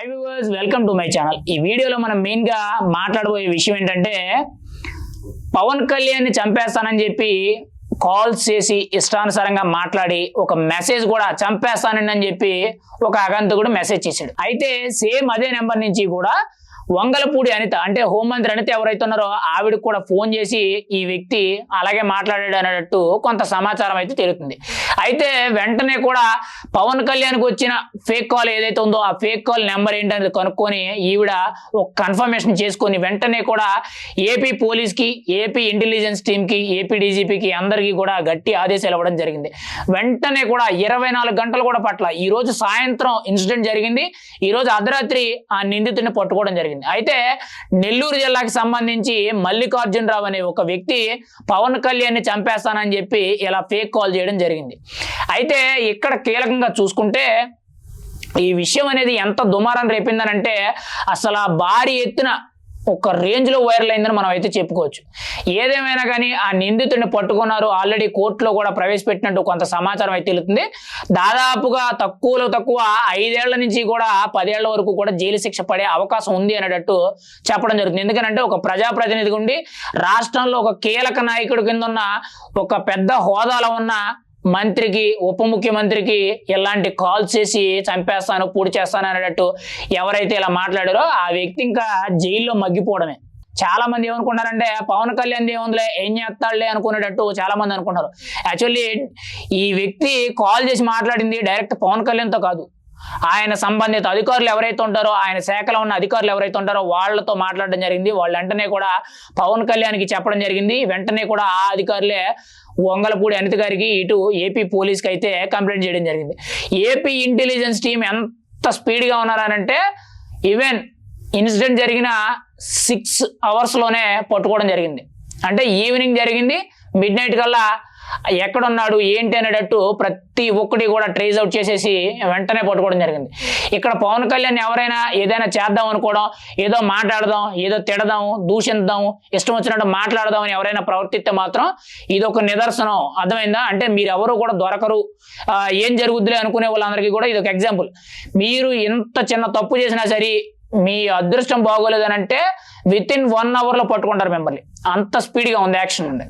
Hi viewers welcome to my channel ఈ వీడియోలో మనం మెయిన్గా మాట్లాడబోయే విషయం ఏంటంటే పవన్ కళ్యాణ్ని చంపేస్తానని చెప్పి కాల్స్ చేసి ఇష్టానుసారంగా మాట్లాడి ఒక మెసేజ్ కూడా చంపేస్తానని అని చెప్పి ఒక అగంతకుడు మెసేజ్ చేశాడు. అయితే సేమ్ అదే నెంబర్ నుంచి కూడా వంగలపూడి అనిత అంటే హోంమంత్రి అనిత ఎవరైతే ఉన్నారో ఆవిడకి కూడా ఫోన్ చేసి ఈ వ్యక్తి అలాగే మాట్లాడాడు అన్నట్టు కొంత సమాచారం అయితే తెలుస్తుంది. అయితే వెంటనే కూడా పవన్ కళ్యాణ్కి వచ్చిన ఫేక్ కాల్ ఏదైతే ఉందో ఆ ఫేక్ కాల్ నెంబర్ ఏంటనేది కనుక్కొని ఈవిడ ఒక కన్ఫర్మేషన్ చేసుకొని వెంటనే కూడా ఏపీ పోలీస్కి ఏపీ ఇంటెలిజెన్స్ టీమ్కి ఏపీ డీజీపీకి అందరికీ కూడా గట్టి ఆదేశాలు ఇవ్వడం జరిగింది. వెంటనే కూడా ఇరవై నాలుగు గంటలు కూడా పట్ల ఈ రోజు సాయంత్రం ఇన్సిడెంట్ జరిగింది. ఈ రోజు అర్ధరాత్రి ఆ నిందితుడిని పట్టుకోవడం జరిగింది. అయితే నెల్లూరు జిల్లాకి సంబంధించి మల్లికార్జునరావు అనే ఒక వ్యక్తి పవన్ కళ్యాణ్ని చంపేస్తానని చెప్పి ఇలా ఫేక్ కాల్ చేయడం జరిగింది. అయితే ఇక్కడ కీలకంగా చూసుకుంటే ఈ విషయం అనేది ఎంత దుమారం రేపిందనంటే అసలు ఆ భారీ ఎత్తున ఒక రేంజ్లో వైరల్ అయిందని మనం అయితే చెప్పుకోవచ్చు. ఏదేమైనా కానీ ఆ నిందితుడిని పట్టుకున్నారు. ఆల్రెడీ కోర్టులో కూడా ప్రవేశపెట్టినట్టు కొంత సమాచారం అయితే తెలుస్తుంది. దాదాపుగా తక్కువలో తక్కువ ఐదేళ్ళ నుంచి కూడా పదేళ్ళ వరకు కూడా జైలు శిక్ష పడే అవకాశం ఉంది అనేటట్టు చెప్పడం జరుగుతుంది. ఎందుకంటే ఒక ప్రజాప్రతినిధి ఉండి రాష్ట్రంలో ఒక కీలక నాయకుడి కింద ఉన్న ఒక పెద్ద హోదాలో ఉన్న మంత్రికి ఉప ముఖ్యమంత్రికి ఇలాంటి కాల్ చేసి చంపేస్తాను పూడి చేస్తాను అనేటట్టు ఎవరైతే ఇలా మాట్లాడారో ఆ వ్యక్తి ఇంకా జైల్లో మగ్గిపోవడమే. చాలా మంది ఏమనుకుంటారంటే పవన్ కళ్యాణ్ ఏముందిలే ఏం చేస్తాడులే అనుకునేటట్టు చాలా మంది అనుకుంటారు. యాక్చువల్లీ ఈ వ్యక్తి కాల్ చేసి మాట్లాడింది డైరెక్ట్ పవన్ కళ్యాణ్తో కాదు. ఆయన సంబంధిత అధికారులు ఎవరైతే ఉంటారో ఆయన శాఖలో ఉన్న అధికారులు ఎవరైతే ఉంటారో వాళ్ళతో మాట్లాడడం జరిగింది. వాళ్ళు వెంటనే కూడా పవన్ కళ్యాణ్కి చెప్పడం జరిగింది. వెంటనే కూడా ఆ అధికారులే వంగలపూడి అనిత గారికి ఇటు ఏపీ పోలీస్కి అయితే కంప్లైంట్ చేయడం జరిగింది. ఏపీ ఇంటెలిజెన్స్ టీం ఎంత స్పీడ్గా ఉన్నారనంటే ఈవెన్ ఇన్సిడెంట్ జరిగిన సిక్స్ అవర్స్లోనే పట్టుకోవడం జరిగింది. అంటే ఈవినింగ్ జరిగింది. మిడ్ నైట్ కల్లా ఎక్కడున్నాడు ఏంటి అనేటట్టు ప్రతి ఒక్కటి కూడా ట్రేస్ అవుట్ చేసేసి వెంటనే పట్టుకోవడం జరిగింది. ఇక్కడ పవన్ కళ్యాణ్ ఎవరైనా ఏదైనా చేద్దాం అనుకోవడం ఏదో మాట్లాడదాం ఏదో తిడదాం దూషిద్దాం ఇష్టం వచ్చినట్టు మాట్లాడదాం అని ఎవరైనా ప్రవర్తిస్తే మాత్రం ఇది ఒక నిదర్శనం. అర్థమైందా? అంటే మీరు ఎవరు కూడా దొరకరు. ఏం జరుగుద్దిలే అనుకునే వాళ్ళందరికీ కూడా ఇది ఒక ఎగ్జాంపుల్ మీరు ఎంత చిన్న తప్పు చేసినా సరే మీ అదృష్టం బాగోలేదని అంటే విత్ ఇన్ వన్ అవర్లో పట్టుకుంటారు మిమ్మల్ని. అంత స్పీడ్గా ఉంది యాక్షన్ ఉంది.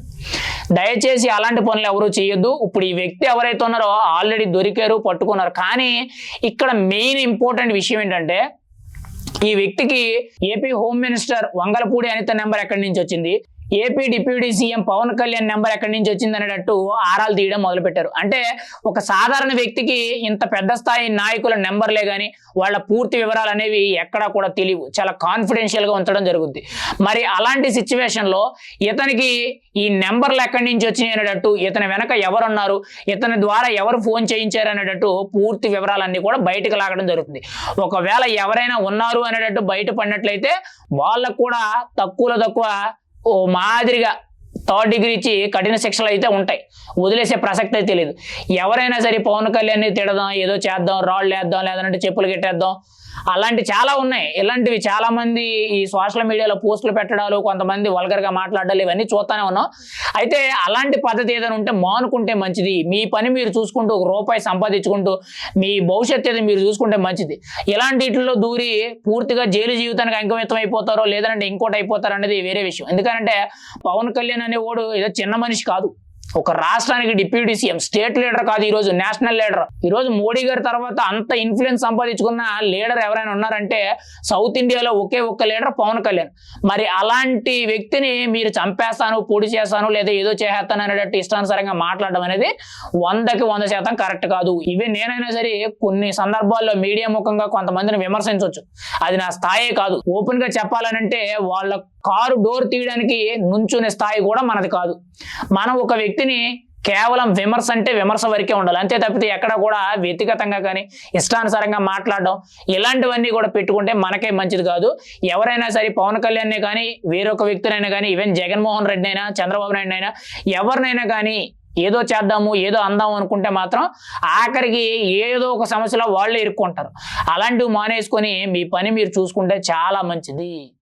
దయచేసి అలాంటి పనులు ఎవరు చేయొద్దు. ఇప్పుడు ఈ వ్యక్తి ఎవరైతే ఉన్నారో ఆల్రెడీ దొరికారు పట్టుకున్నారు. కానీ ఇక్కడ మెయిన్ ఇంపార్టెంట్ విషయం ఏంటంటే ఈ వ్యక్తికి AP home minister Vangalapudi Anitha number ఎక్కడి నుంచి వచ్చింది? AP deputy CM Pavan Kalyan number ఎక్కడి నుంచి వచ్చింది అనేటట్టు ఆరాలు తీయడం మొదలుపెట్టారు. అంటే ఒక సాధారణ వ్యక్తికి ఇంత పెద్ద స్థాయి నాయకుల నెంబర్లే కానీ వాళ్ళ పూర్తి వివరాలు అనేవి ఎక్కడా కూడా తెలియవు. చాలా కాన్ఫిడెన్షియల్గా ఉంచడం జరుగుద్ది. మరి అలాంటి సిచ్యువేషన్లో ఇతనికి ఈ నెంబర్లు ఎక్కడి నుంచి వచ్చినాయి అనేటట్టు ఇతని వెనక ఎవరున్నారు ఇతని ద్వారా ఎవరు ఫోన్ చేయించారు అనేటట్టు పూర్తి వివరాలన్నీ కూడా బయటకు లాగడం జరుగుతుంది. ఒకవేళ ఎవరైనా ఉన్నారు అనేటట్టు బయటపడినట్లయితే వాళ్ళకు కూడా తక్కువలో తక్కువ ఓ మాదిరిగా థర్డ్ డిగ్రీ ఇచ్చి కఠిన శిక్షలు అయితే ఉంటాయి. వదిలేసే ప్రసక్తి అయితే తెలియదు ఎవరైనా సరే పవన్ కళ్యాణ్ని తిడదాం ఏదో చేద్దాం రాళ్ళు వేద్దాం లేదంటే చెప్పులు కట్టేద్దాం అలాంటి చాలా ఉన్నాయి. ఇలాంటివి చాలా మంది ఈ సోషల్ మీడియాలో పోస్టులు పెట్టడాలు కొంతమంది వల్గర్గా మాట్లాడాలి ఇవన్నీ చూస్తూనే ఉన్నాం. అయితే అలాంటి పద్ధతి ఏదైనా ఉంటే మానుకుంటే మంచిది. మీ పని మీరు చూసుకుంటూ ఒక రూపాయి సంపాదించుకుంటూ మీ భవిష్యత్తు ఏదో మీరు చూసుకుంటే మంచిది. ఇలాంటి వీటిల్లో దూరి పూర్తిగా జైలు జీవితానికి అంకితం అయిపోతారో లేదంటే ఇంకోటి అయిపోతారో అనేది వేరే విషయం. ఎందుకంటే పవన్ కళ్యాణ్ అనేవాడు ఏదో చిన్న మనిషి కాదు. ఒక రాష్ట్రానికి డిప్యూటీ సీఎం స్టేట్ లీడర్ కాదు ఈ రోజు నేషనల్ లీడర్. ఈ రోజు మోడీ గారి తర్వాత అంత ఇన్ఫ్లుయెన్స్ సంపాదించుకున్న లీడర్ ఎవరైనా ఉన్నారంటే సౌత్ ఇండియాలో ఒకే ఒక్క లీడర్ పవన్ కళ్యాణ్. మరి అలాంటి వ్యక్తిని మీరు చంపేస్తాను పొడి చేస్తాను లేదా ఏదో చేసేస్తాను అనేటట్టు ఇష్టానుసారంగా మాట్లాడడం అనేది వందకి వంద శాతం కరెక్ట్ కాదు. ఇవి నేనైనా సరే కొన్ని సందర్భాల్లో మీడియా ముఖంగా కొంతమందిని విమర్శించవచ్చు అది నా స్థాయే కాదు. ఓపెన్గా చెప్పాలనంటే వాళ్ళ కారు డోర్ తీయడానికి నుంచునే స్థాయి కూడా మనది కాదు. మనం ఒక వ్యక్తిని కేవలం విమర్శ అంటే విమర్శ వరకే ఉండాలి. అంతే తప్పితే ఎక్కడ కూడా వ్యక్తిగతంగా కానీ ఇష్టానుసారంగా మాట్లాడడం ఇలాంటివన్నీ కూడా పెట్టుకుంటే మనకే మంచిది కాదు. ఎవరైనా సరే పవన్ కళ్యాణ్నే కానీ వేరొక వ్యక్తినైనా కానీ ఈవెన్ జగన్మోహన్ రెడ్డి అయినా చంద్రబాబు నాయుడు అయినా ఎవరినైనా కానీ ఏదో చేద్దాము ఏదో అందాము అనుకుంటే మాత్రం ఆఖరికి ఏదో ఒక సమస్యలో వాళ్ళే ఇరుక్కుంటారు. అలాంటివి మానేసుకొని మీ పని మీరు చూసుకుంటే చాలా మంచిది.